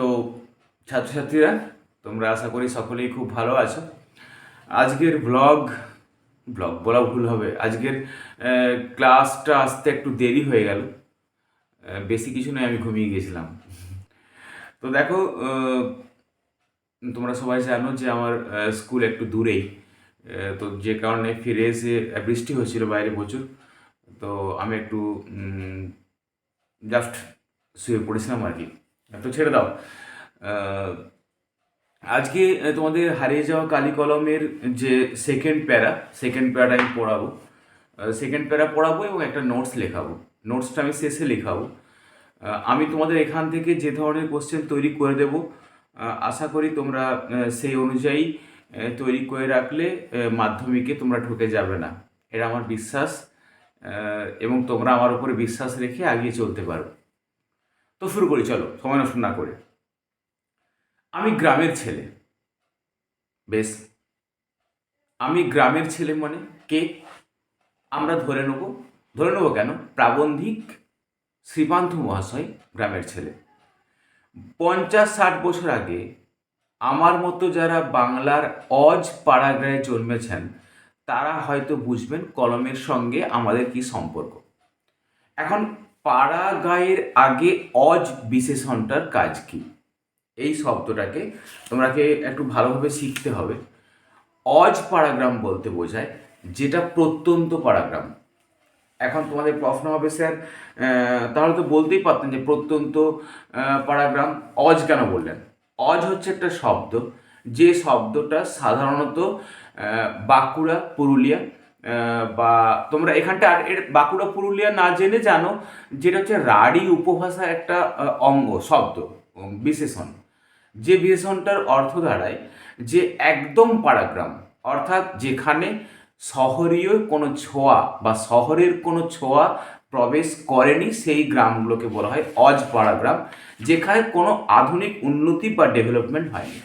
তো ছাত্রছাত্রীরা, তোমরা আশা করি সকলেই খুব ভালো আছো। আজকের ব্লগ ব্লগ বলা ভুল হবে, আজকের ক্লাসটা আসতে একটু দেরি হয়ে গেল। বেশি কিছু নয়, আমি ঘুমিয়ে গেছিলাম। তো দেখো তোমরা সবাই জানো যে আমার স্কুল একটু দূরেই। তো যে কারণে ফিরে এসে বৃষ্টি হচ্ছিল বাইরে প্রচুর। তো আমি একটু জাস্ট শুয়ে পড়েছিলাম আর কি। তো ছেড়ে দাও। আজকে তোমাদের হারিয়ে যাওয়া কালি কলমের যে সেকেন্ড প্যারা সেকেন্ড প্যারাটা আমি পড়াবো। সেকেন্ড প্যারা পড়াবো এবং একটা নোটস লেখাবো। নোটসটা আমি শেষে লেখাবো। আমি তোমাদের এখান থেকে যে ধরনের কোশ্চেন তৈরি করে দেব আশা করি তোমরা সেই অনুযায়ী তৈরি করে রাখলে মাধ্যমিকে তোমরা ঢুকে যাবে না। এটা আমার বিশ্বাস এবং তোমরা আমার উপরে বিশ্বাস রেখে এগিয়ে চলতে পারো। তো শুরু করি, চলো, সময় নষ্ট না করে। আমি গ্রামের ছেলে। বেশ। আমি গ্রামের ছেলে মানে কে? আমরা ধরে নেব ধরে নেব কেন? প্রাবন্ধিক শ্রীপান্থ মহাশয় গ্রামের ছেলে। পঞ্চাশ ষাট বছর আগে আমার মতো যারা বাংলার অজ পাড়াগ্রায় জন্মেছেন, তারা হয়তো বুঝবেন কলমের সঙ্গে আমাদের কি সম্পর্ক। এখন পাড়া গায়ের আগে অজ বিশেষণটার কাজ কি? এই শব্দটাকে তোমরাকে একটু ভালোভাবে শিখতে হবে। অজ পাড়াগ্রাম বলতে বোঝায় যেটা প্রত্যন্ত পাড়াগ্রাম। এখন তোমাদের প্রশ্ন হবে স্যার তাহলে তো বলতেই পারতেন যে প্রত্যন্ত আহ, পাড়াগ্রাম। অজ কেন বললেন? অজ হচ্ছে একটা শব্দ। যে শব্দটা সাধারণত বাঁকুড়া পুরুলিয়া বা তোমরা এখানটা আর এর বাঁকুড়া পুরুলিয়া না জেনে জানো, যেটা হচ্ছে রাঢ়ী উপভাষার একটা অঙ্গ, শব্দ বিশেষণ। যে বিশেষণটার অর্থ দাঁড়ায় যে একদম পাড়াগ্রাম, অর্থাৎ যেখানে শহরীয় কোনো ছোঁয়া বা শহরের কোনো ছোঁয়া প্রবেশ করেনি সেই গ্রামগুলোকে বলা হয় অজ পাড়াগ্রাম, যেখানে কোনো আধুনিক উন্নতি বা ডেভেলপমেন্ট হয়নি।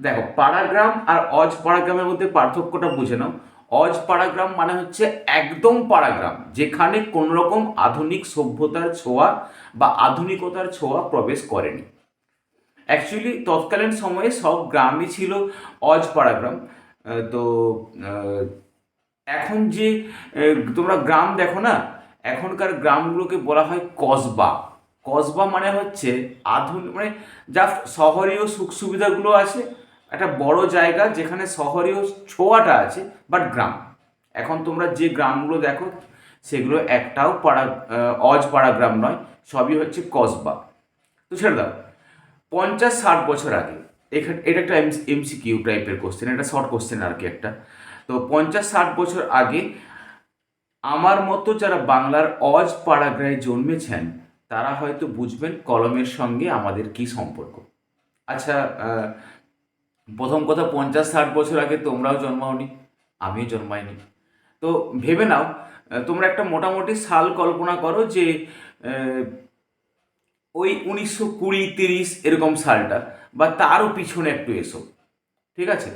দেখো, পাড়াগ্রাম আর অজ পাড়াগ্রামের মধ্যে পার্থক্যটা বুঝে নাও। অজ পাড়াগ্রাম মানে হচ্ছে একদম পাড়াগ্রাম যেখানে কোনো রকম আধুনিক সভ্যতার ছোঁয়া বা আধুনিকতার ছোঁয়া প্রবেশ করেনি। অ্যাকচুয়ালি তৎকালীন সময়ে সব গ্রামই ছিল অজ পাড়াগ্রাম তো এখন যে তোমরা গ্রাম দেখো না, এখনকার গ্রামগুলোকে বলা হয় কসবা। কসবা মানে হচ্ছে আধুনিক মানে যা শহরীয় সুখ সুবিধাগুলো আছে একটা বড় জায়গা যেখানে শহরেও ছোঁয়াটা আছে বাট গ্রাম। এখন তোমরা যে গ্রামগুলো দেখো, সেগুলো একটাও পাড়া অজ পাড়া গ্রাম নয়, সবই হচ্ছে কসবা। তো ছেড়ে দাও। পঞ্চাশ ষাট বছর আগে, এখানে, এটা একটা এমসি কিউ টাইপের কোশ্চেন এটা শর্ট কোশ্চেন আর কি একটা। তো পঞ্চাশ ষাট বছর আগে, আমার মতো যারা বাংলার অজ পাড়াগ্রায় জন্মেছেন, তারা হয়তো বুঝবেন কলমের সঙ্গে আমাদের কি সম্পর্ক। আচ্ছা প্রথম কথা পঞ্চাশ, ষাট বছর আগে তোমরাও জন্মাওনি, আমিও জন্মাইনি। তো ভেবে নাও তোমরা একটা মোটামুটি সাল কল্পনা করো যে ওই উনিশশো কুড়ি, তিরিশ এরকম সালটা, বা তারও পিছনে একটু এসো, ঠিক আছে?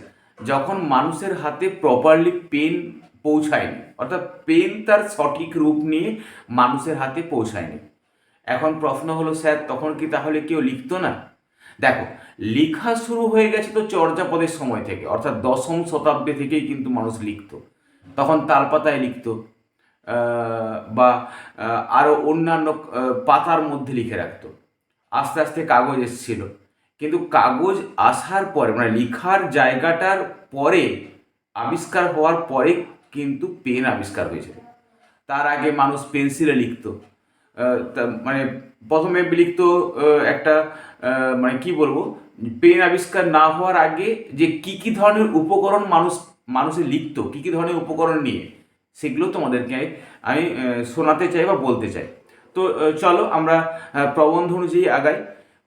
যখন মানুষের হাতে প্রপারলি পেন পৌঁছায়নি, অর্থাৎ পেন তার সঠিক রূপ নিয়ে মানুষের হাতে পৌঁছায়নি। এখন প্রশ্ন হলো, স্যার, তখন কি তাহলে কেউ লিখতো না? দেখো লেখা শুরু হয়ে গেছে তো চর্যাপদের সময় থেকে অর্থাৎ দশম শতাব্দী থেকেই কিন্তু মানুষ লিখতো। তখন তালপাতায় লিখতো আহ, বা আরও অন্যান্য পাতার মধ্যে লিখে রাখতো। আস্তে আস্তে কাগজ এসেছিল। কিন্তু কাগজ আসার পরে মানে লিখার জায়গাটার পরে আবিষ্কার হওয়ার পরে কিন্তু পেন আবিষ্কার হয়েছিল। তার আগে মানুষ পেন্সিলে লিখতো মানে প্রথমে আহ, একটা মানে কি বলব পেন আবিষ্কার না হওয়ার আগে যে কি কি ধরনের উপকরণ মানুষ মানুষে লিখতো কি কি ধরনের উপকরণ নিয়ে সেগুলো তোমাদেরকে আমি শোনাতে চাই বা বলতে চাই। তো চলো আমরা প্রবন্ধ অনুযায়ী আগাই।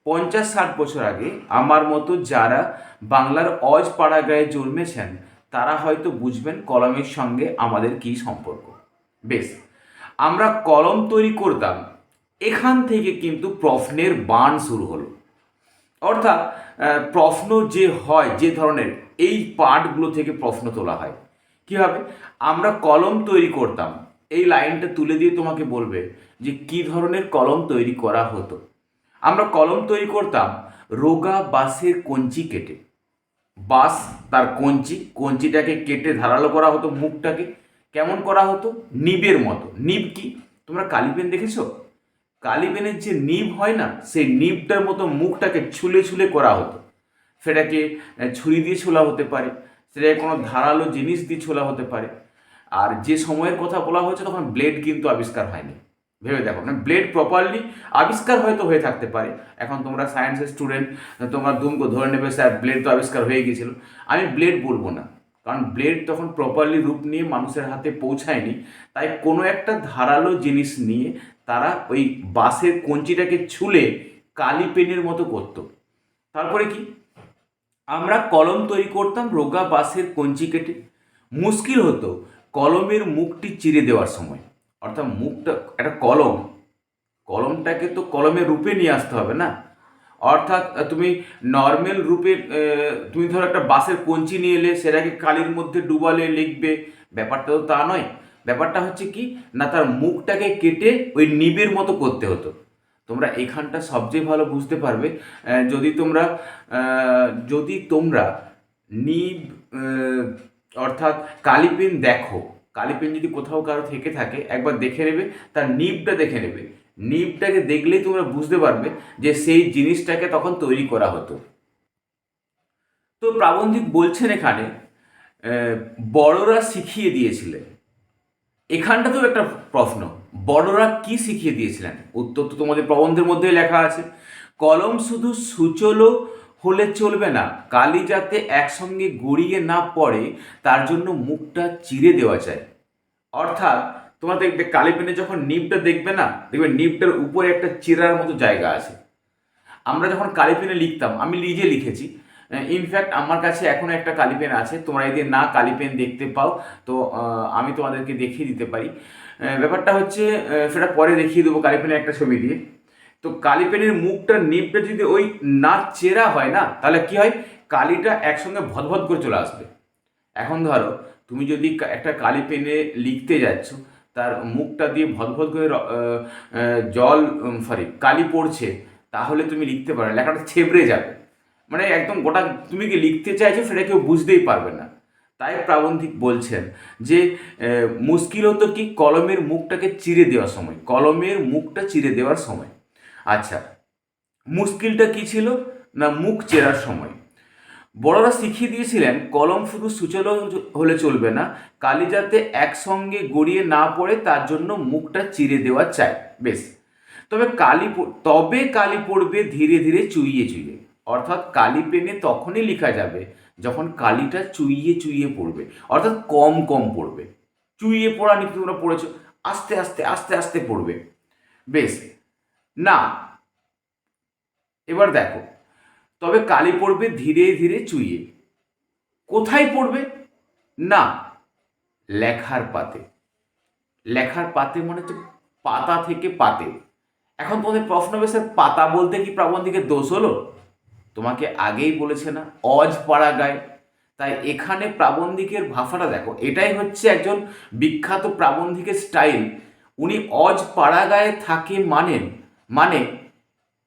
পঞ্চাশ ষাট বছর আগে আমার মতো যারা বাংলার অজ পাড়াগায়ে জন্মেছেন তারা হয়তো বুঝবেন কলমের সঙ্গে আমাদের কী সম্পর্ক। বেশ আমরা কলম তৈরি করতাম এখান থেকে কিন্তু প্রশ্নের বান শুরু হলো। অর্থাৎ প্রশ্ন যে হয়, যে ধরনের, এই পার্টগুলো থেকে প্রশ্ন তোলা হয়। কীভাবে আমরা কলম তৈরি করতাম। এই লাইনটা তুলে দিয়ে তোমাকে বলবে যে কি ধরনের কলম তৈরি করা হতো। আমরা কলম তৈরি করতাম রোগা বাঁশের কঞ্চি কেটে। বাঁশ তার কঞ্চি, কঞ্চিটাকে কেটে ধারালো করা হতো মুখটাকে। কেমন করা হতো? নিবের মতো। নিব কি? তোমরা কালি পেন দেখেছ? কালি পেনের যে নিব হয় না, সেই নিবটার মতো মুখটাকে ছুলে ছুলে করা হতো। সেটাকে ছুরি দিয়ে ছোলা হতে পারে, সেটাকে কোনো ধারালো জিনিস দিয়ে ছোলা হতে পারে। আর যে সময়ের কথা বলা হয়েছে, তখন ব্লেড কিন্তু আবিষ্কার হয়নি। ভেবে দেখো না ব্লেড প্রপারলি আবিষ্কার হয়তো হয়ে থাকতে পারে। এখন তোমরা সায়েন্সের স্টুডেন্ট, তোমরা দুমকো ধরে নেবে, স্যার, ব্লেড তো আবিষ্কার হয়ে গিয়েছিল। আমি ব্লেড বলব না, কারণ ব্লেড তখন প্রপারলি রূপ নিয়ে মানুষের হাতে পৌঁছায়নি। তাই কোনো একটা ধারালো জিনিস নিয়ে তারা ওই বাঁশের কঞ্চিটাকে ছুলে কালি পেনের মতো করতো। তারপরে কি? আমরা কলম তৈরি করতাম রোগা বাঁশের কঞ্চি কেটে। মুশকিল হতো কলমের মুখটি চিরে দেওয়ার সময়। অর্থাৎ মুখটা, একটা কলম, কলমটাকে তো কলমের রূপে নিয়ে আসতে হবে না? অর্থাৎ তুমি নর্মাল রূপে তুমি ধরো একটা বাঁশের কঞ্চি নিয়ে এলে সেটাকে কালির মধ্যে ডুবালে লিখবে। ব্যাপারটা তো তা নয়। ব্যাপারটা হচ্ছে কি, না তার মুখটাকে কেটে ওই নিবের মতো করতে হতো। তোমরা এখানটা সবচেয়ে ভালো বুঝতে পারবে যদি তোমরা যদি তোমরা নিব অর্থাৎ কালি পেন দেখো, কালি পেন যদি কোথাও কারও থেকে থাকে, একবার দেখে নেবে, তার নিবটা দেখে নেবে। নিবটাকে দেখলেই তোমরা বুঝতে পারবে যে সেই জিনিসটাকে তখন তৈরি করা হতো। তো প্রাবন্ধিক বলছেন এখানে বড়রা শিখিয়ে দিয়েছিলেন। এখানটাতেও একটা প্রশ্ন। বড়রা কি শিখিয়ে দিয়েছিলেন? উত্তর তো তোমাদের প্রবন্ধের মধ্যেই লেখা আছে। কলম শুধু সুচলো হলে চলবে না, কালি যাতে একসঙ্গে গড়িয়ে না পড়ে, তার জন্য মুখটা চিরে দেওয়া যায়। অর্থাৎ, তোমরা দেখবে কালি পেনে যখন নিবটা দেখবে না, দেখবে নিবটার উপরে একটা চিরার মতো জায়গা আছে। আমরা যখন কালি পেনে লিখতাম, আমি নিজে লিখেছি ইনফ্যাক্ট আমার কাছে এখনও একটা কালি পেন আছে। তোমরা যদি না কালি পেন দেখতে পাও, তো আমি তোমাদেরকে দেখিয়ে দিতে পারি। ব্যাপারটা হচ্ছে সেটা পরে দেখিয়ে দেবো কালি পেনের একটা ছবি দিয়ে। তো কালি পেনের মুখটা নিবটা যদি ওই না চেরা হয় না, তাহলে কি হয়? কালিটা একসঙ্গে ভদভদ করে চলে আসবে। এখন ধরো, তুমি যদি একটা কালি পেনে লিখতে যাচ্ছ, তার মুখটা দিয়ে ভদভদ করে জল সরি কালি পড়ছে, তাহলে তুমি লিখতে পারো। লেখাটা ছেবড়ে যাবে। মানে একদম গোটা তুমি কি লিখতে চাইছো সেটা কেউ বুঝতেই পারবে না। তাই প্রাবন্ধিক বলছেন যে মুশকিল হতো কি কলমের মুখটাকে চিরে দেওয়ার সময়, কলমের মুখটা চিরে দেওয়ার সময়। আচ্ছা মুশকিলটা কি ছিল না মুখ চেরার সময়? বড়রা শিখিয়ে দিয়েছিলেন, কলম শুধু সুচলো হলে চলবে না, কালি যাতে একসঙ্গে গড়িয়ে না পড়ে তার জন্য মুখটা চিরে দেওয়া চাই, বেশ। তবে কালি তবে কালি পড়বে ধীরে ধীরে চুইয়ে চুইয়ে। অর্থাৎ কালি পেনে তখনই লেখা যাবে যখন কালিটা চুইয়ে চুইয়ে পড়বে। অর্থাৎ কম কম পড়বে। চুইয়ে পড়া নিতে তোমরা পড়েছো? আস্তে আস্তে আস্তে আস্তে পড়বে। বেশ। না। এবার দেখো। তবে কালি পড়বে ধীরে ধীরে চুইয়ে। কোথায় পড়বে? না। লেখার পাতে। লেখার পাতে মানে হচ্ছে পাতা থেকে পাতে। এখন তোমাদের প্রশ্ন স্যার পাতা বলতে কি প্রাবন্ধিকের দোষ হলো? তোমাকে আগেই বলেছে না, অজ পাড়া গায় তাই এখানে প্রাবন্ধিকের ভাষাটা দেখো, এটাই হচ্ছে একজন বিখ্যাত প্রাবন্ধিকের স্টাইল। উনি অজ পাড়া গায়ে থাকে মানেন মানে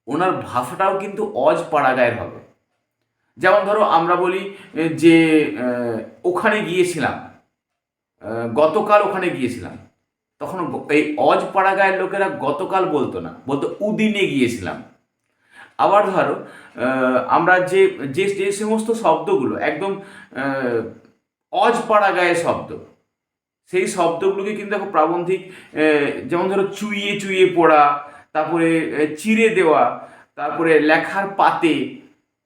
ওনার ভাষাটাও কিন্তু অজ পাড়া গায়ের হবে। যেমন ধরো আমরা বলি যে ওখানে গিয়েছিলাম গতকাল ওখানে গিয়েছিলাম। তখন এই অজ পাড়া গায়ের লোকেরা গতকাল বলতো না, বলতো উদিনে গিয়েছিলাম। আবার ধরো আমরা যে যে যে সমস্ত শব্দগুলো, একদম অজ পাড়া গায়ে শব্দ, সেই শব্দগুলোকে কিন্তু দেখো প্রাবন্ধিক যেমন ধরো চুইয়ে চুইয়ে পড়া, তারপরে চিরে দেওয়া, তারপরে লেখার পাতে,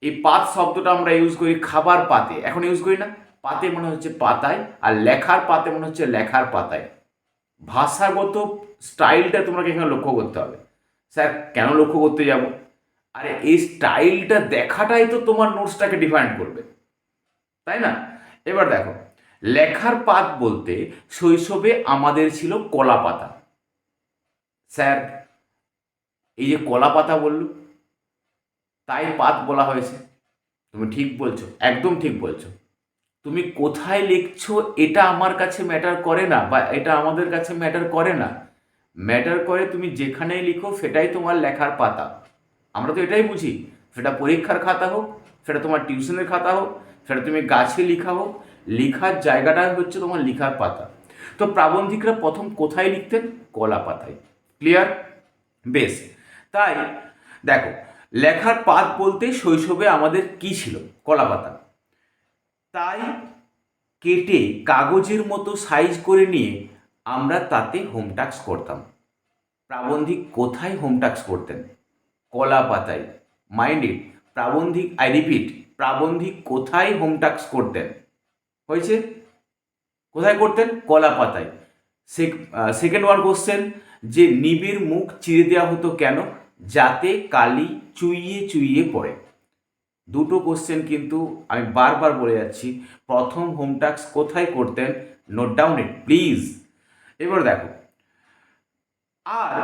এই পাত শব্দটা আমরা ইউজ করি খাবার পাতে। এখন ইউজ করি না, পাতে মনে হচ্ছে পাতায়, আর লেখার পাতে মনে হচ্ছে লেখার পাতায়। ভাষাগত স্টাইলটা তোমাকে এখানে লক্ষ্য করতে হবে। স্যার, কেন লক্ষ্য করতে যাব? আরে এই স্টাইলটা দেখাটাই তো তোমার নোটসটাকে ডিফাইন করবে। তাই না? এবার দেখো, লেখার পাত বলতে শৈশবে আমাদের ছিল কলা পাতা। স্যার, এই যে কলা পাতা বলল তাই পাত বলা হয়েছে। তুমি ঠিক বলছো, একদম ঠিক বলছো। তুমি কোথায় লিখছো এটা আমার কাছে ম্যাটার করে না বা এটা আমাদের কাছে ম্যাটার করে না। ম্যাটার করে তুমি যেখানেই লিখো সেটাই তোমার লেখার পাতা। আমরা তো এটাই বুঝি, সেটা পরীক্ষার খাতা হোক, সেটা তোমার টিউশনের খাতা হোক, সেটা তুমি গাছে লেখা হোক, লেখার জায়গাটা হচ্ছে তোমার লেখার পাতা। তো প্রাবন্ধিকরা প্রথম কোথায় লিখতেন? কলা পাতায়। ক্লিয়ার বেশ। তাই, দেখো, লেখার পাত বলতে শৈশবে আমাদের কি ছিল? কলা পাতা। তাই কেটে কাগজের মতো সাইজ করে নিয়ে আমরা তাতে হোম টাস্ক করতাম। প্রাবন্ধিক কোথায় হোম টাস্ক করতেন? কলা পাতায়। মাইন্ডেড প্রাবন্ধিক আই রিপিট প্রাবন্ধিক কোথায় হোম করতেন? হয়েছে? কোথায় করতেন? কলা পাতায়। সেকেন্ড ওয়ান কোশ্চেন যে নিবিড় মুখ চিরে দেওয়া হতো কেন? যাতে কালি চুইয়ে চুইয়ে পড়ে। দুটো কোশ্চেন কিন্তু আমি বারবার বলে যাচ্ছি, প্রথম হোম কোথায় করতেন? নোট ডাউন ইট প্লিজ এবার দেখো। আর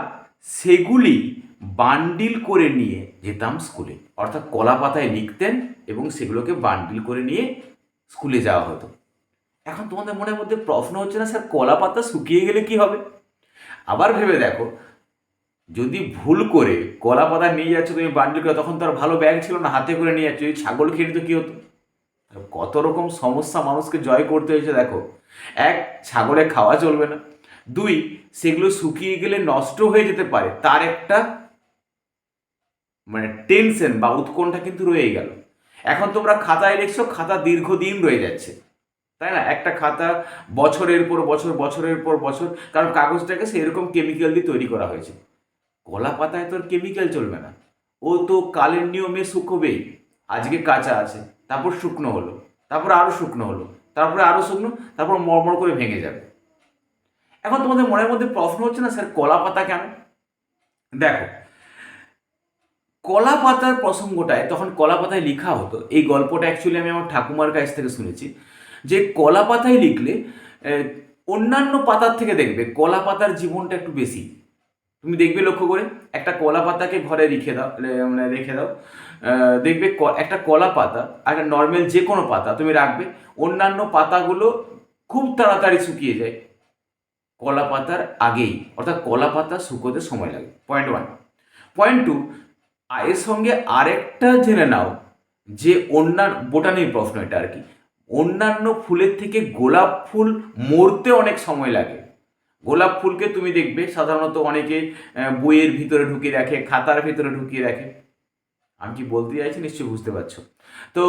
সেগুলি বান্ডিল করে নিয়ে যেতাম স্কুলে। অর্থাৎ কলা পাতায় লিখতেন এবং সেগুলোকে বান্ডিল করে নিয়ে স্কুলে যাওয়া হতো। এখন তোমাদের মনের মধ্যে প্রশ্ন হচ্ছে না, স্যার, কলা পাতা শুকিয়ে গেলে কি হবে? আবার ভেবে দেখো, যদি ভুল করে কলা পাতা নিয়ে যাচ্ছ, তুমি বান্ডিল করে, তখন তো আর ভালো ব্যাগ ছিল না, হাতে করে নিয়ে যাচ্ছ, যদি ছাগল খেয়ে নিত কী হতো? কত রকম সমস্যা মানুষকে জয় করতে হয়েছে, দেখো। এক, ছাগলে খাওয়া চলবে না। দুই, সেগুলো শুকিয়ে গেলে নষ্ট হয়ে যেতে পারে, তার একটা মানে টেনশন বা উৎকণ্ঠা কিন্তু রয়ে গেল। এখন তোমরা খাতায় লিখছো, খাতা দীর্ঘদিন রয়ে যাচ্ছে। তাই না? একটা খাতা বছরের পর বছর, বছরের পর বছর, কারণ কাগজটাকে সেরকম কেমিক্যাল দিয়ে তৈরি করা হয়েছে। কলা পাতায় তোর কেমিক্যাল চলবে না। ও তো কালের নিয়মে শুকোবেই। আজকে কাঁচা আছে, তারপর শুকনো হলো, তারপর আরও শুকনো হলো, তারপরে আরও শুকনো, তারপর মরমর করে ভেঙে যাবে। এখন তোমাদের মনের মধ্যে প্রশ্ন হচ্ছে না, স্যার, কলা পাতা কেন? দেখো কলা পাতার প্রসঙ্গটায় তখন কলা পাতায় লেখা হতো, এই গল্পটা অ্যাকচুয়ালি আমি আমার ঠাকুমার কাছ থেকে শুনেছি, যে কলা পাতায় লিখলে অন্যান্য পাতার থেকে দেখবে কলা পাতার জীবনটা একটু বেশি। তুমি দেখবে লক্ষ্য করে, একটা কলা পাতাকে ঘরে রেখে দাও মানে রেখে দাও দেখবে একটা কলা পাতা একটা নর্মাল যে কোনো পাতা তুমি রাখবে, অন্যান্য পাতাগুলো খুব তাড়াতাড়ি শুকিয়ে যায়। কলা পাতার আগেই, অর্থাৎ কলা পাতা শুকোতে সময় লাগে। পয়েন্ট ওয়ান পয়েন্ট টু এর সঙ্গে আরেকটা জেনে নাও, যে অন্যান্য বোটানির প্রশ্ন এটা আর কি। অন্যান্য ফুলের থেকে গোলাপ ফুল মরতে অনেক সময় লাগে। গোলাপ ফুলকে তুমি দেখবে, সাধারণত অনেকে বইয়ের ভিতরে ঢুকিয়ে রাখে খাতার ভিতরে ঢুকিয়ে রাখে আমি কি বলতে চাইছি নিশ্চয়ই বুঝতে পারছ। তো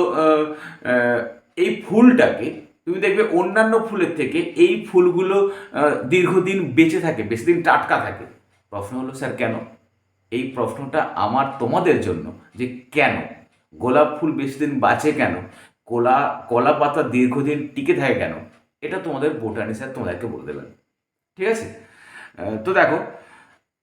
এই ফুলটাকে তুমি দেখবে অন্যান্য ফুলের থেকে এই ফুলগুলো দীর্ঘদিন বেঁচে থাকে, বেশি দিন টাটকা থাকে। প্রশ্ন হলো, স্যার, কেন? এই প্রশ্নটা আমার তোমাদের জন্য যে কেন? গোলাপ ফুল বেশি দিন বাঁচে কেন? কলা কলা পাতা দীর্ঘদিন টিকে থাকে কেন? এটা তোমাদের বোটানি স্যার তোমাদেরকে বলে দেবেন। ঠিক আছে? তো দেখো,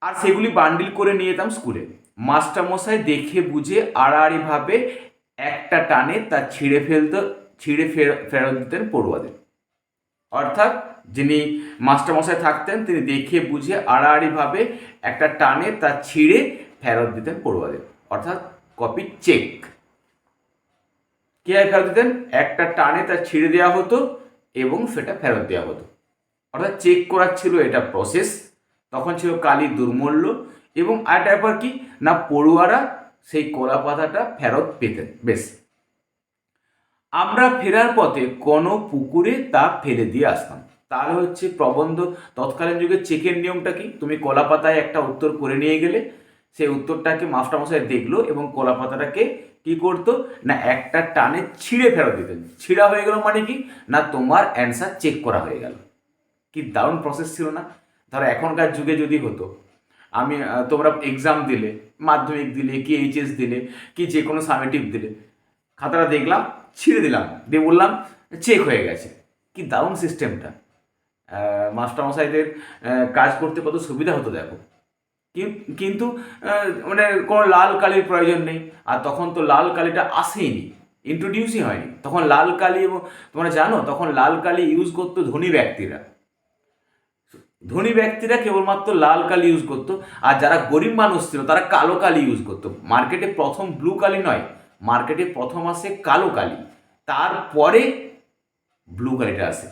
আর সেগুলি বান্ডিল করে নিয়ে যেতাম স্কুলে মাস্টারমশাই দেখে বুঝে আড়াআড়িভাবে একটা টানে তা ছিঁড়ে ফেলতো, ছিঁড়ে ফের- ফেরত দিতেন পড়ুয়াদের। অর্থাৎ যিনি মাস্টারমশাই থাকতেন, তিনি দেখে বুঝে আড়াআড়িভাবে একটা টানে তা ছিঁড়ে ফেরত দিতেন পড়ুয়াদের। অর্থাৎ কপি চেক কে ফেরত দিতেন? একটা টানে তা ছিঁড়ে দেওয়া হতো এবং সেটা ফেরত দেওয়া হতো। অর্থাৎ চেক করার ছিল এটা প্রসেস তখন ছিল কালি দুর্মূল্য এবং আরেকটা ব্যাপার কি? না, পড়ুয়ারা সেই কলা পাতাটা ফেরত পেতেন। বেশ। আমরা ফেরার পথে কোনো পুকুরে তা ফেলে দিয়ে আসতাম। তাহলে হচ্ছে প্রবন্ধ, তৎকালীন যুগে চেকের নিয়মটা কি? তুমি কলা পাতায় একটা উত্তর করে নিয়ে গেলে সেই উত্তরটাকে মাস্টারমশাই দেখল এবং কলা পাতাটাকে কি করতো? না, একটা টানে ছিঁড়ে ফেরত দিতেন ছিঁড়া হয়ে গেল মানে কি? না, তোমার অ্যান্সার চেক করা হয়ে গেল। কি দারুণ প্রসেস ছিল না? ধরো, এখনকার যুগে যদি হতো, আমি তোমরা এক্সাম দিলে, মাধ্যমিক দিলে, কি এইচএস দিলে, কি যে কোনো সামেটিভ দিলে, খাতাটা দেখলাম, ছিঁড়ে দিলাম। দিয়ে বললাম চেক হয়ে গেছে। কি দারুণ সিস্টেমটা মাস্টারমশাইদের কাজ করতে কত সুবিধা হতো, দেখো। কিন- কিন্তু মানে কোনো লাল কালির প্রয়োজন নেই। আর তখন তো লাল কালিটা আসেইনি ইন্ট্রোডিউসই হয়নি। তখন লাল কালি এবং, তোমরা জানো, তখন লাল কালি ইউজ করতো ধনী ব্যক্তিরা। ধনী ব্যক্তিরা কেবলমাত্র লাল কালি ইউজ করতো, আর যারা গরিব মানুষ ছিল, তারা কালো কালি ইউজ করতো। মার্কেটে প্রথম ব্লু কালি নয় মার্কেটে প্রথম আসে কালো কালি। তারপরে ব্লু কালিটা আসে।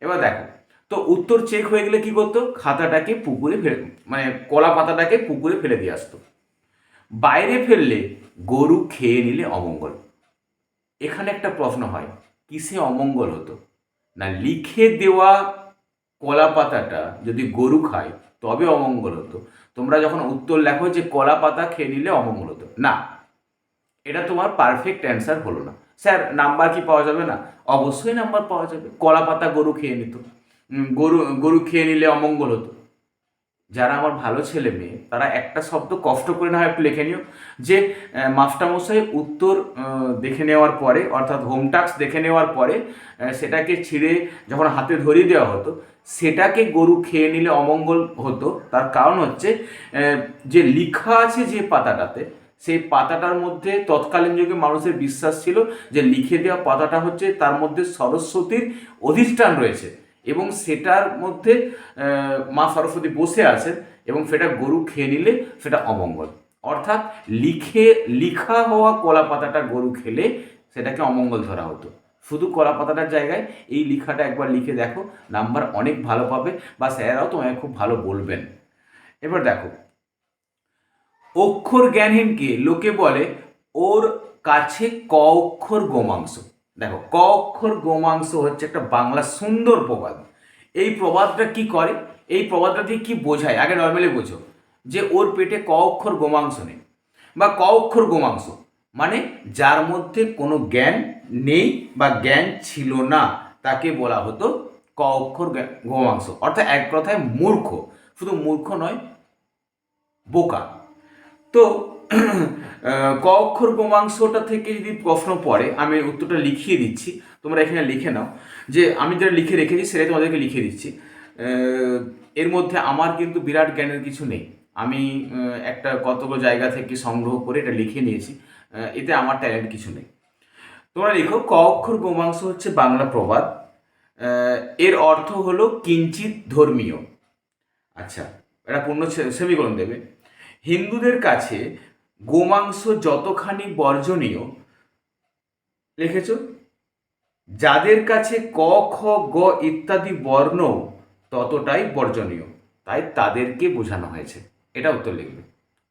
এবার দেখো তো উত্তর চেক হয়ে গেলে কি করতো? খাতাটাকে পুকুরে ফেলে মানে কলা পাতাটাকে পুকুরে ফেলে দিয়ে আসতো। বাইরে ফেললে গরু খেয়ে নিলে অমঙ্গল। এখানে একটা প্রশ্ন হয়, কিসে অমঙ্গল হতো? না লিখে দেওয়া কলা পাতাটা যদি গরু খায়, তবে অমঙ্গল হতো। তোমরা যখন উত্তর লেখো যে কলা পাতা খেয়ে নিলে অমঙ্গল হতো। না, এটা তোমার পারফেক্ট অ্যান্সার হলো না। স্যার নাম্বার কি পাওয়া যাবে না? অবশ্যই নাম্বার পাওয়া যাবে। কলা পাতা গরু খেয়ে নিত। গরু গরু খেয়ে নিলে অমঙ্গল হতো। যারা আমার ভালো ছেলে মেয়ে, তারা একটা শব্দ কষ্ট করে না হয় একটু লিখে নিও, যে মাস্টারমশাই উত্তর দেখে নেওয়ার পরে, অর্থাৎ হোম টাস্ক দেখে নেওয়ার পরে সেটাকে ছিঁড়ে যখন হাতে ধরিয়ে দেওয়া হতো, সেটাকে গরু খেয়ে নিলে অমঙ্গল হতো। তার কারণ হচ্ছে যে লিখা আছে যে পাতাটাতে, সেই পাতাটার মধ্যে তৎকালীন যুগে মানুষের বিশ্বাস ছিল যে লিখে দেওয়া পাতাটা হচ্ছে তার মধ্যে সরস্বতীর অধিষ্ঠান রয়েছে। এবং সেটার মধ্যে মা সরস্বতী বসে আছেন এবং সেটা গরু খেয়ে নিলে সেটা অমঙ্গল। অর্থাৎ লিখে, লিখা হওয়া কলা পাতাটা গরু খেলে সেটাকে অমঙ্গল ধরা হতো। শুধু কলা পাতাটার জায়গায়, এই লিখাটা একবার লিখে দেখো, নাম্বার অনেক ভালো পাবে বা স্যারেরাও তোমায় খুব ভালো বলবেন। এবার দেখো, অক্ষর জ্ঞানহীনকে লোকে বলে, ওর কাছে ক অক্ষর গোমাংস। দেখো, ক অক্ষর গোমাংস হচ্ছে একটা বাংলা সুন্দর প্রবাদ। এই প্রবাদটা কি করে? এই প্রবাদটা দিয়ে কি বোঝায়? আগে নর্মালি বোঝো, যে ওর পেটে ক অক্ষর গোমাংস নেই বা ক অক্ষর গোমাংস মানে যার মধ্যে কোনো জ্ঞান নেই বা জ্ঞান ছিল না, তাকে বলা হতো ক অক্ষর গোমাংস। অর্থাৎ এক কথায় মূর্খ। শুধু মূর্খ নয়, বোকা। তো ক অক্ষর গোমাংসটা থেকে যদি প্রশ্ন পড়ে, আমি উত্তরটা লিখিয়ে দিচ্ছি। তোমরা এখানে লিখে নাও যে, আমি যেটা লিখে রেখেছি সেটাই তোমাদেরকে লিখে দিচ্ছি। এর মধ্যে আমার কিন্তু বিরাট জ্ঞানের কিছু নেই। আমি একটা কতগুলো জায়গা থেকে সংগ্রহ করে এটা লিখে নিয়েছি। এতে আমার ট্যালেন্ট কিছু নেই। তোমরা লিখো ক অক্ষর গোমাংস হচ্ছে বাংলা প্রবাদ। এর অর্থ হলো কিঞ্চিত ধর্মীয়। আচ্ছা এটা পূর্ণ সেমিকরণ দেবে। হিন্দুদের কাছে গোমাংস যতখানি বর্জনীয়, লিখেছ? যাদের কাছে ক, খ, গ ইত্যাদি বর্ণ ততটাই বর্জনীয়, তাই তাদেরকে বোঝানো হয়েছে। এটা উত্তর লিখবে।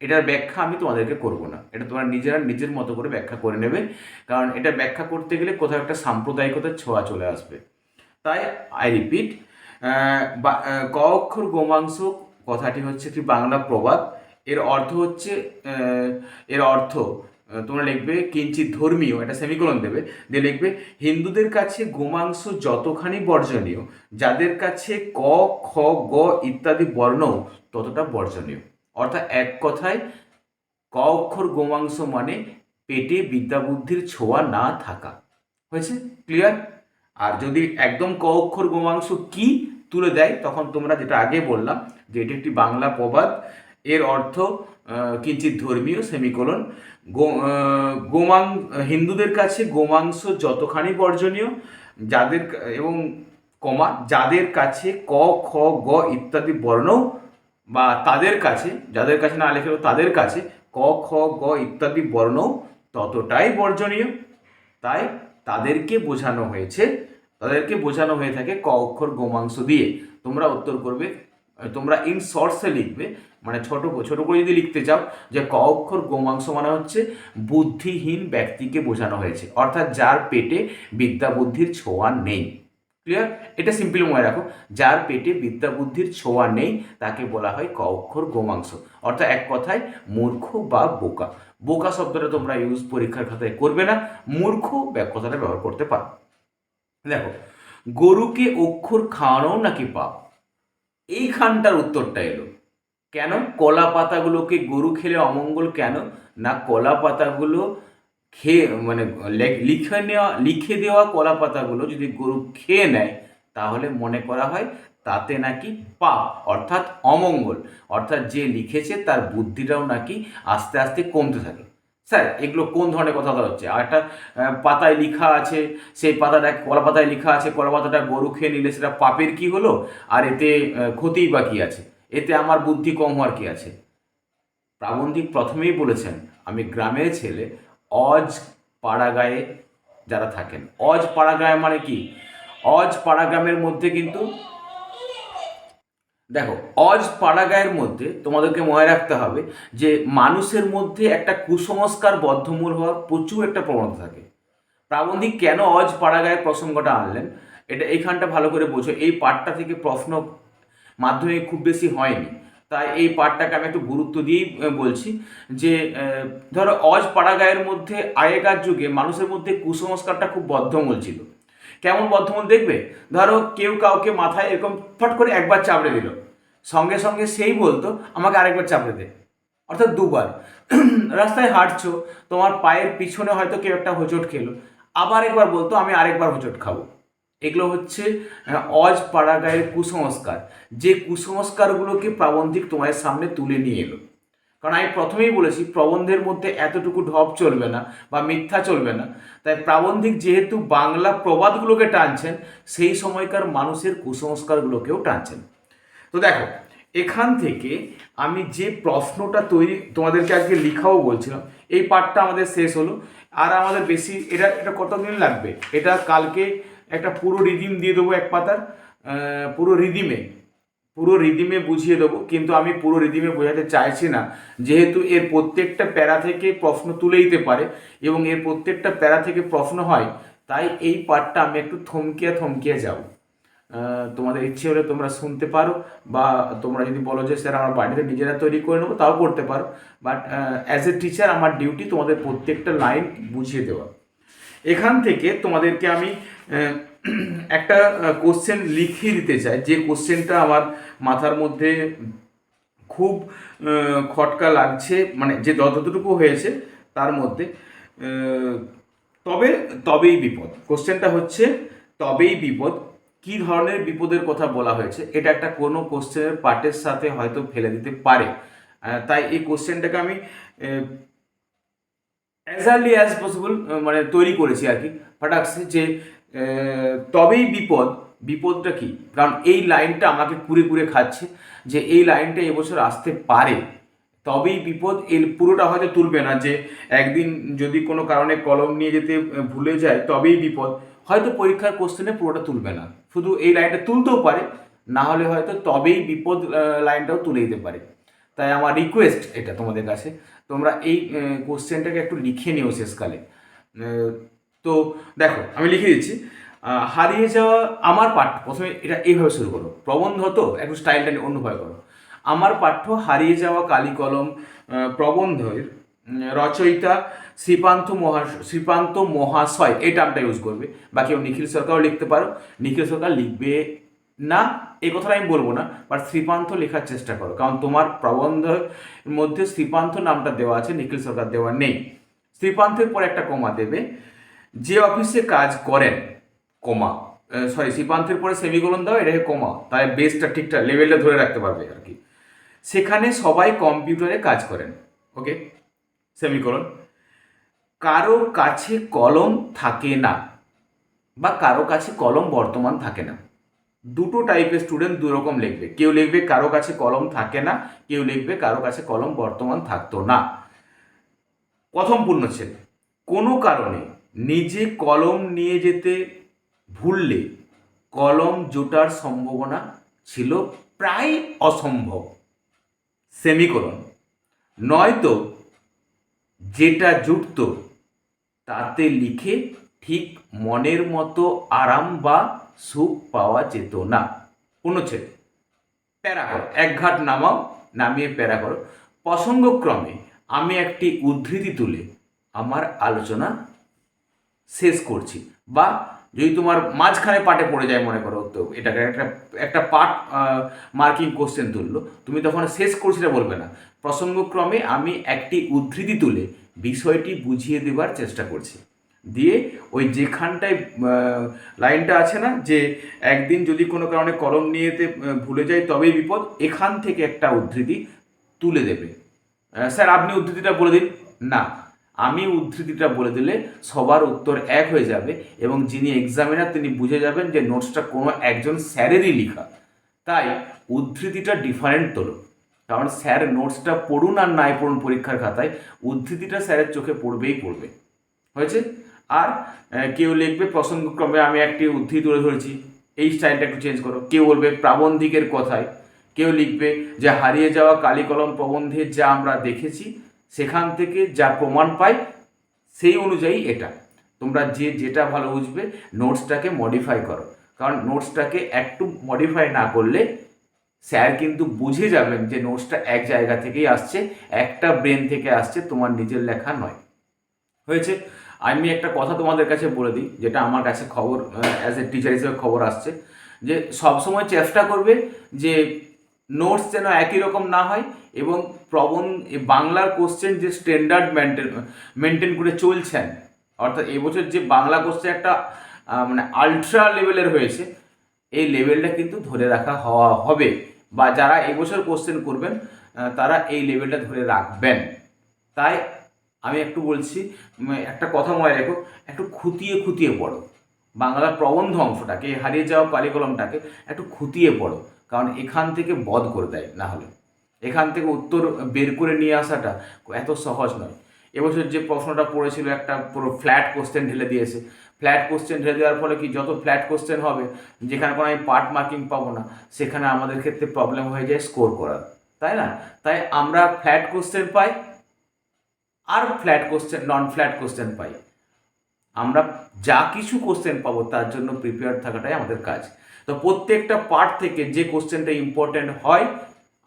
এটার ব্যাখ্যা আমি তোমাদেরকে করব না। এটা তোমরা নিজেরা নিজের মতো করে ব্যাখ্যা করে নেবে, কারণ এটা ব্যাখ্যা করতে গেলে কোথাও একটা সাম্প্রদায়িকতার ছোঁয়া চলে আসবে। তাই আই রিপিট ক অক্ষর গোমাংস কথাটি হচ্ছে একটি বাংলা প্রবাদ। এর অর্থ হচ্ছে এর অর্থ তোমরা লিখবে কিঞ্চিত ধর্মীয়, এটা সেমিকোলন দেবে, দিয়ে লিখবে, হিন্দুদের কাছে গোমাংস যতখানি বর্জনীয়, যাদের কাছে ক, খ, গ ইত্যাদি বর্ণ ততটা বর্জনীয়। অর্থাৎ এক কথায়, ক অক্ষর গোমাংস মানে পেটে বিদ্যাবুদ্ধির ছোঁয়া না থাকা। হয়েছে? ক্লিয়ার আর যদি একদম ক অক্ষর গোমাংস কি তুলে দেয়, তখন তোমরা যেটা আগে বললাম, যে এটি একটি বাংলা প্রবাদ এর অর্থ কিঞ্চিত ধর্মীয়, সেমিকোলন। গোমাং, হিন্দুদের কাছে গোমাংস যতখানি বর্জনীয়, যাদের এবং কমা, যাদের কাছে ক, খ, গ ইত্যাদি বর্ণ বা তাদের কাছে, যাদের কাছে না লেখে তাদের কাছে ক, খ, গ ইত্যাদি বর্ণ ততটাই বর্জনীয়। তাই তাদেরকে বোঝানো হয়েছে, তাদেরকে বোঝানো হয়ে থাকে ক অক্ষর গোমাংস দিয়ে। তোমরা উত্তর করবে তোমরা ইন শর্টসে লিখবে মানে ছোট ছোট করে যদি লিখতে চাও যে ক অক্ষর গোমাংস মানে হচ্ছে বুদ্ধিহীন ব্যক্তিকে বোঝানো হয়েছে, অর্থাৎ যার পেটে বিদ্যা বুদ্ধির ছোঁয়া নেই। ক্লিয়ার এটা সিম্পলি মনে রাখো, যার পেটে বিদ্যা বুদ্ধির ছোঁয়া নেই, তাকে বলা হয় ক অক্ষর গোমাংস। অর্থাৎ এক কথায় মূর্খ বা বোকা। বোকা শব্দটা তোমরা ইউজ পরীক্ষার খাতায় করবে না, মূর্খ কথাটা ব্যবহার করতে পারো। দেখো, গরুকে অক্ষর খাওয়ানো নাকি পাপ? এইখানটার উত্তরটা এলো। কেন? কলা পাতাগুলোকে গরু খেলে অমঙ্গল কেন? না কলা পাতাগুলো খেয়ে মানে লিখে নেওয়া, লিখে দেওয়া কলা পাতাগুলো যদি গরু খেয়ে নেয়, তাহলে মনে করা হয় তাতে নাকি পাপ, অর্থাৎ অমঙ্গল। অর্থাৎ যে লিখেছে তার বুদ্ধিটাও নাকি আস্তে আস্তে কমতে থাকে। স্যার, এগুলো কোন ধরনের কথা বলা হচ্ছে? আর একটা পাতায় লিখা আছে, সেই পাতাটা, কলা পাতায় লিখা আছে, কলা পাতাটা গরু খেয়ে নিলে সেটা পাপের কি হলো? আর এতে ক্ষতিই বা কি আছে? এতে আমার বুদ্ধি কম হওয়ার কি আছে? প্রাবন্ধিক প্রথমেই বলেছেন, আমি গ্রামের ছেলে, অজ পাড়াগায়ে যারা থাকেন। অজ পাড়াগায়ে মানে কি? অজ পাড়াগ্রামের মধ্যে কিন্তু দেখো, অজ পাড়াগায়ের মধ্যে তোমাদেরকে মনে রাখতে হবে যে মানুষের মধ্যে একটা কুসংস্কার বদ্ধমূল হওয়ার প্রচুর একটা প্রবণতা থাকে। প্রাবন্ধিক কেন অজ পাড়াগায়ের প্রসঙ্গটা আনলেন? এটা এইখানটা ভালো করে বোঝো। এই পাঠটা থেকে প্রশ্ন মাধ্যমে খুব বেশি হয়নি। তাই এই পাঠটাকে আমি একটু গুরুত্ব দিয়েই বলছি যে ধরো অজ পাড়াগায়ের মধ্যে আগেকার যুগে মানুষের মধ্যে কুসংস্কারটা খুব বদ্ধমূল ছিল। কেমন বদ্ধমূল দেখবে? ধরো কেউ কাউকে মাথায় এরকম ফট করে একবার চাপড়ে দিল। সঙ্গে সঙ্গে সেই বলতো, আমাকে আরেকবার চাপড়ে দে। অর্থাৎ দুবার। রাস্তায় হাঁটছো, তোমার পায়ের পিছনে হয়তো কেউ একটা হোঁচট খেলো। আবার একবার বলতো, আমি আরেকবার হোঁচট খাব। এগুলো হচ্ছে অজ পাড়াগায়ের কুসংস্কার। যে কুসংস্কারগুলোকে প্রাবন্ধিক তোমার সামনে তুলে নিয়ে এলো। কারণ আমি প্রথমেই বলেছি, প্রবন্ধের মধ্যে এতটুকু ঢপ চলবে না বা মিথ্যা চলবে না। তাই প্রাবন্ধিক যেহেতু বাংলা প্রবাদগুলোকে টানছেন, সেই সময়কার মানুষের কুসংস্কারগুলোকেও টানছেন। তো দেখো, এখান থেকে আমি যে প্রশ্নটা তৈরি, তোমাদেরকে আজকে লিখাও বলছিলাম, এই পাঠটা আমাদের শেষ হলো। আর আমাদের বেশি, এটা এটা কতদিন লাগবে? এটা কালকে একটা পুরো রিদিম দিয়ে দেবো এক পাতার পুরো রিদিমে। পুরো রিদিমে বুঝিয়ে দেবো, কিন্তু আমি পুরো রিদিমে বোঝাতে চাইছি না। যেহেতু এর প্রত্যেকটা প্যারা থেকে প্রশ্ন তুলে দিতে পারে এবং এর প্রত্যেকটা প্যারা থেকে প্রশ্ন হয়, তাই এই পার্টটা আমি একটু থমকিয়া থমকিয়ে যাব। তোমাদের ইচ্ছে হলে তোমরা শুনতে পারো বা তোমরা যদি বলো যে, স্যার, আমার বাড়িতে নিজেরা তৈরি করে নেব তাও করতে পারো। বাট অ্যাজ এ টিচার আমার ডিউটি তোমাদের প্রত্যেকটা লাইন বুঝিয়ে দেওয়া। এখান থেকে তোমাদেরকে আমি একটা কোশ্চেন লিখিয়ে দিতে চাই। যে কোশ্চেনটা আমার মাথার মধ্যে খুব খটকা লাগছে মানে যে যতটুকু হয়েছে তার মধ্যে তবে, তবেই বিপদ। কোশ্চেনটা হচ্ছে, তবেই বিপদ। কি ধরনের বিপদের কথা বলা হয়েছে? এটা একটা কোনো কোশ্চেনের পার্টের সাথে হয়তো ফেলে দিতে পারে। তাই এই কোশ্চেনটাকে আমি অ্যাজ আর্লি অ্যাজ পসিবল মানে তৈরি করেছি আর কি। ফাটাক্সে যে তবেই বিপদ। বিপদটা কি? কারণ এই লাইনটা আমাকে কুড়ে কুড়ে খাচ্ছে যে এই লাইনটা এবছর আসতে পারে। তবেই বিপদ, এর পুরোটা হয়তো তুলবে না যে একদিন যদি কোনো কারণে কলম নিয়ে যেতে ভুলে যায়, তবেই বিপদ। হয়তো পরীক্ষার কোশ্চেনে পুরোটা তুলবে না। শুধু এই লাইনটা তুলতেও পারে, না হলে হয়তো তবেই বিপদ লাইনটাও তুলে দিতে পারে। তাই আমার রিকোয়েস্ট এটা তোমাদের কাছে। তোমরা এই কোশ্চেনটাকে একটু লিখে নিও শেষকালে। তো দেখো, আমি লিখে দিচ্ছি। হারিয়ে যাওয়া আমার পাঠ্য, প্রথমে এটা এইভাবে শুরু করো। প্রবন্ধ তো, একটু স্টাইলটা অন্যভাবে করো। আমার পাঠ্য, হারিয়ে যাওয়া কালি কলম প্রবন্ধের রচয়িতা শ্রীপান্ত মহা, শ্রীপান্ত মহাশয়, এই টার্মটা ইউজ করবে। বা কেউ নিখিল সরকারও লিখতে পারো। নিখিল সরকার লিখবে না এই কথাটা আমি বলব না বাট শ্রীপান্ত লেখার চেষ্টা করো। কারণ তোমার প্রবন্ধের মধ্যে শ্রীপান্ত নামটা দেওয়া আছে, নিখিল সরকার দেওয়া নেই। শ্রীপান্তের পর একটা কমা দেবে। যে অফিসে কাজ করেন, কমা সরি শ্রীপান্তের পরে সেমিকোলন দাও, এটাকে কমা, তাই বেসটা ঠিকঠাক লেভেলটা ধরে রাখতে পারবে আর কি। সেখানে সবাই কম্পিউটারে কাজ করেন ওকে সেমিকোলন কারও কাছে কলম থাকে না, বা কারও কাছে কলম বর্তমান থাকে না। দুটো টাইপের স্টুডেন্ট দু রকম লিখবে। কেউ লিখবে কারও কাছে কলম থাকে না, কেউ লিখবে কারও কাছে কলম বর্তমান থাকতো না। প্রথম পূর্ণচ্ছেদ কোনো কারণে নিজে কলম নিয়ে যেতে ভুললে কলম জোটার সম্ভাবনা ছিল প্রায় অসম্ভব। সেমিকোলন। নয়তো যেটা জুটত তাতে লিখে ঠিক মনের মতো আরাম বা সুখ পাওয়া যেত না। অনুচ্ছেদ। প্যারা করো, এক ঘাট নামাও, নামিয়ে প্যারা করো। প্রসঙ্গক্রমে আমি একটি উদ্ধৃতি তুলে আমার আলোচনা শেষ করছি। বা যদি তোমার মাঝখানে পাটে পড়ে যায়, মনে করো তো, এটাকে একটা একটা পার্ট মার্কিং কোশ্চেন তুললো, তুমি তখন শেষ করছিটা বলবে না। প্রসঙ্গক্রমে আমি একটি উদ্ধৃতি তুলে বিষয়টি বুঝিয়ে দেবার চেষ্টা করছি। দিয়ে ওই যেখানটায় লাইনটা আছে না, যে একদিন যদি কোনো কারণে কলম নিয়ে যেতে ভুলে যায়, তবেই বিপদ, এখান থেকে একটা উদ্ধৃতি তুলে দেবে। স্যার, আপনি উদ্ধৃতিটা বলে দিন। না আমি উদ্ধৃতিটা বলে দিলে সবার উত্তর এক হয়ে যাবে এবং যিনি এক্সামিনার তিনি বুঝে যাবেন যে নোটসটা কোনো একজন স্যারেরই লেখা। তাই উদ্ধৃতিটা ডিফারেন্ট তোলো। কারণ স্যার নোটসটা পড়ুন আর নাই পড়ুন পরীক্ষার খাতায়, উদ্ধৃতিটা স্যারের চোখে পড়বেই পড়বে। হয়েছে? আর কেউ লিখবে, প্রসঙ্গক্রমে আমি একটি উদ্ধৃতি তুলে ধরেছি। এই স্টাইলটা একটু চেঞ্জ করো। কেউ বলবে প্রাবন্ধিকের কথায়। কেউ লিখবে যে হারিয়ে যাওয়া কালিকলম প্রবন্ধে যা আমরা দেখেছি সেখান থেকে যা প্রমাণ পাই, সেই অনুযায়ী এটা। তোমরা যে যেটা ভালো বুঝবে নোটসটাকে মডিফাই করো। কারণ নোটসটাকে একটু মডিফাই না করলে স্যার কিন্তু বুঝে যাবেন যে নোটসটা এক জায়গা থেকেই আসছে, একটা ব্রেন থেকে আসছে, তোমার নিজের লেখা নয়। হয়েছে? আমি একটা কথা তোমাদের কাছে বলে দিই, যেটা আমার কাছে খবর অ্যাজ এ টিচার হিসেবে খবর আসছে, যে সবসময় চেষ্টা করবে যে নোটস যেন একই রকম না হয় এবং প্রবন বাংলার কোশ্চেন যে স্ট্যান্ডার্ড মেনটেন মেনটেন করে চলছেন, অর্থাৎ এবছর যে বাংলা কোশ্চেন একটা মানে আলট্রা লেভেলের হয়েছে, এই লেভেলটা কিন্তু ধরে রাখা হওয়া হবে বা যারা এবছর কোশ্চেন করবেন তারা এই লেভেলটা ধরে রাখবেন। তাই আমি একটু বলছি একটা কথা মনে রেখো, একটু খুঁটিয়ে খুঁটিয়ে পড়ো। বাংলা প্রবন্ধ অংশটাকে, হারিয়ে যাওয়া কালিকলমটাকে একটু খুঁটিয়ে পড়ো। কারণ এখান থেকে বধ করে দেয় না হলে। এখান থেকে উত্তর বের করে নিয়ে আসাটা এত সহজ নয়। এবছর যে প্রশ্নটা পড়েছিল একটা পুরো ফ্ল্যাট কোশ্চেন ঢেলে দিয়েছে। ফ্ল্যাট কোশ্চেন ঢেলে দেওয়ার ফলে কি যত ফ্ল্যাট কোশ্চেন হবে, যেখানে কোনো আমি পার্ট মার্কিং পাবো না, সেখানে আমাদের ক্ষেত্রে প্রবলেম হয়ে যায় স্কোর করার। তাই না? তাই আমরা ফ্ল্যাট কোশ্চেন পাই, আর flat question non flat question পাই। আমরা যা কিছু কোশ্চেন পাবো, তার জন্য প্রিপেয়ার থাকাটাই আমাদের কাজ। তো প্রত্যেকটা পার্ট থেকে যে কোশ্চেনটা ইম্পর্টেন্ট হয়,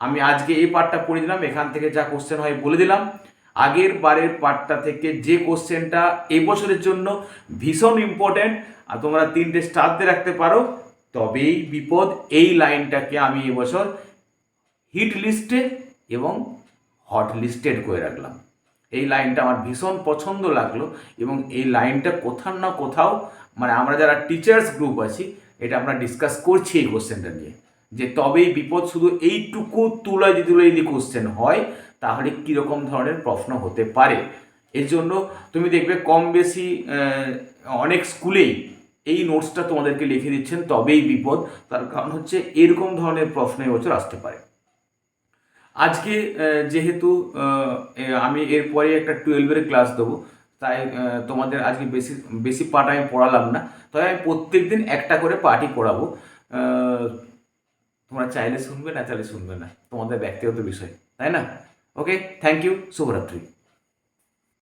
আমি আজকে এই পার্টটা পড়ে দিলাম, এখান থেকে যা কোশ্চেন হয় বলে দিলাম। আগের বারের পার্টটা থেকে যে কোশ্চেনটা এই বছরের জন্য ভীষণ ইম্পর্টেন্ট আর তোমরা তিনটে স্টার দিয়ে রাখতে পারো, তবেই বিপদ এই লাইনটাকে আমি এবছর হিট লিস্টে এবং হট লিস্টেড করে রাখলাম। এই লাইনটা আমার ভীষণ পছন্দ লাগল এবং এই লাইনটা কোথাও না কোথাও মানে আমরা যারা টিচার্স গ্রুপ আছি এটা আমরা ডিসকাস করছি এই কোশ্চেনটা নিয়ে। যে তবেই বিপদ শুধু এইটুকু তুলা যদি যদি কোশ্চেন হয়, তাহলে কীরকম ধরনের প্রশ্ন হতে পারে? এর জন্য তুমি দেখবে কম বেশি অনেক স্কুলেই এই নোটসটা তোমাদেরকে লিখে দিচ্ছেন, তবেই বিপদ। তার কারণ হচ্ছে এরকম ধরনের প্রশ্ন এবছর আসতে পারে। আজকে যেহেতু আমি এরপরে একটা টুয়েলভের ক্লাস দেবো। তাই তোমাদের আজকে বেশি বেশি পার্ট আমি পড়ালাম না। তবে আমি প্রত্যেক দিন একটা করে পার্টই পড়াবো। তোমরা চাইলে শুনবে, না চাইলে শুনবে না। তোমাদের ব্যক্তিগত বিষয়, তাই না? ওকে থ্যাংক ইউ শুভরাত্রি।